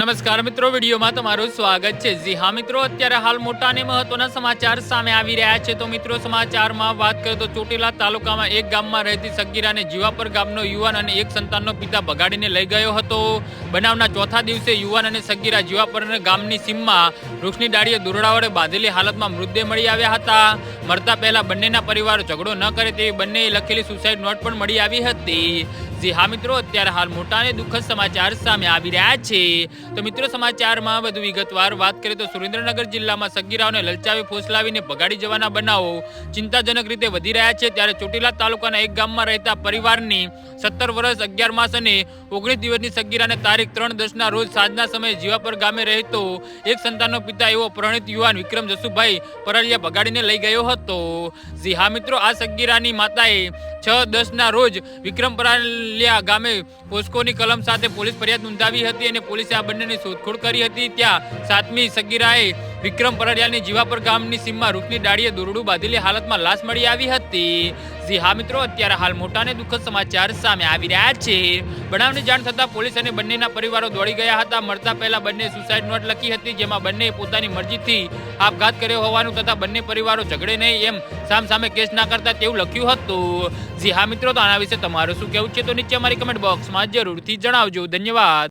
નમસ્કાર મિત્રો, વિડીયોમાં તમારું સ્વાગત છે. જી હા મિત્રો, અત્યારે હાલ મોટા અને મહત્વના સમાચાર સામે આવી રહ્યા છે. તો મિત્રો, સમાચારમાં વાત કરીએ તો ચોટીલા તાલુકામાં એક ગામમાં રહેતી સગીરાને જીવાપર ગામનો યુવાન અને એક સંતાનનો પિતા ભગાડીને લઈ ગયો હતો. બનાવના ચોથા દિવસે યુવાન અને સગીરા જીવાપર ગામની સીમમાં વૃક્ષની ડાળીએ દુરડા વડે બાંધેલી હાલતમાં મૃતદેહ મળી આવ્યા હતા. મરતા પહેલા બંનેના પરિવારો ઝઘડો ન કરે તેવી બંનેએ લખેલી સુસાઇડ નોટ પણ મળી આવી હતી. જી હા મિત્રો, અત્યારે હાલ મોટા અને દુઃખદ સમાચાર સામે આવી રહ્યા છે. તો મિત્રો, સમાચારમાં વધુ વિગતવાર વાત કરીએ તો સુરેન્દ્રનગર જિલ્લામાં સગીરાઓને લલચાવી, ફોસલાવીને ભગાડી જવાના બનાવો ચિંતાજનક રીતે વધી રહ્યા છે. ત્યારે ચોટીલા તાલુકાના એક ગામમાં રહેતા પરિવારની સત્તર વર્ષ અગિયાર માસ અને ઓગણીસ દિવસની સગીરાને તારીખ ત્રણ દસના રોજ સાંજના સમયે જીવાપર ગામે રહેતો એક સંતાનનો પિતા એવો પ્રણિત યુવાન વિક્રમ જસુભાઈ પરલિયા ભગાડીને લઈ ગયો હતો. જી હા મિત્રો, આ સગીરાની માતાએ છ દસના રોજ વિક્રમ પરાલિયા ગામે પોસ્કોની કલમ સાથે પોલીસ ફરિયાદ નોંધાવી હતી અને પોલીસે આ બંનેની શોધખોળ કરી હતી. ત્યાં સાતમી સગીરાએ વિક્રમ પરાડિયાની જીવાપર ગામની સીમમાં રૂપની ડાળીએ દોરડું બાંધેલી હાલતમાં લાશ મળી આવી હતી. જી હા મિત્રો, અત્યારે હાલ મોટા અને દુઃખદ સમાચાર સામે આવી રહ્યા છે. બનાવની જાણ થતાં પોલીસ અને બંનેના પરિવારો દોડી ગયા હતા. મળતા પહેલા બંને સુસાઇડ નોટ લખી હતી, જેમાં બંને પોતાની મરજીથી આપઘાત કર્યો હોવાનું તથા બંને પરિવારો ઝઘડે નહીં એમ સામ સામે કેસ ના કરતા તેવું લખ્યું હતું. જી હા મિત્રો, તો આના વિશે તમારું શું કહેવું છે? તો નીચે અમારી કમેન્ટ બોક્સમાં જરૂરથી જણાવજો. ધન્યવાદ.